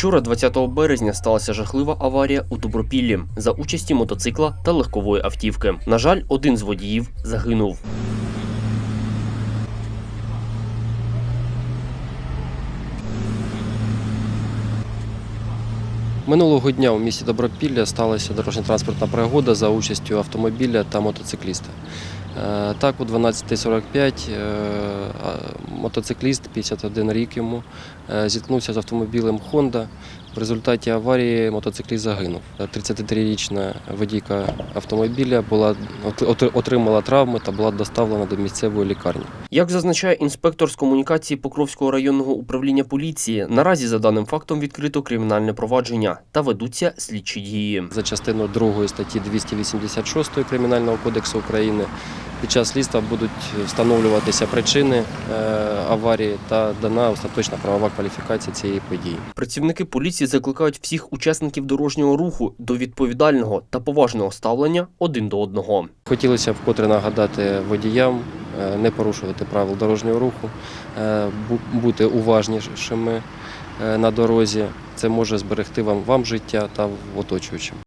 Вчора, 20 березня, сталася жахлива аварія у Добропіллі за участі мотоцикла та легкової автівки. На жаль, один з водіїв загинув. Минулого дня у місті Добропілля сталася дорожньо-транспортна пригода за участю автомобіля та мотоцикліста. Е, Так, у 12.45 е, а, мотоцикліст, 51 рік йому, е, зіткнувся з автомобілем Honda. В результаті аварії мотоцикліст загинув. 33-річна водійка автомобіля була, отримала травми та була доставлена до місцевої лікарні. Як зазначає інспектор з комунікації Покровського районного управління поліції, наразі за даним фактом відкрито кримінальне провадження та ведуться слідчі дії. За частиною 2 статті 286 Кримінального кодексу України під час слідства будуть встановлюватися причини е, аварії та дана остаточна правова кваліфікація цієї події. Працівники поліції закликають всіх учасників дорожнього руху до відповідального та поважного ставлення один до одного. Хотілося б вкотре нагадати водіям е, не порушувати правил дорожнього руху, е, бути уважнішими на дорозі. Це може зберегти вам, вам життя та оточуючим.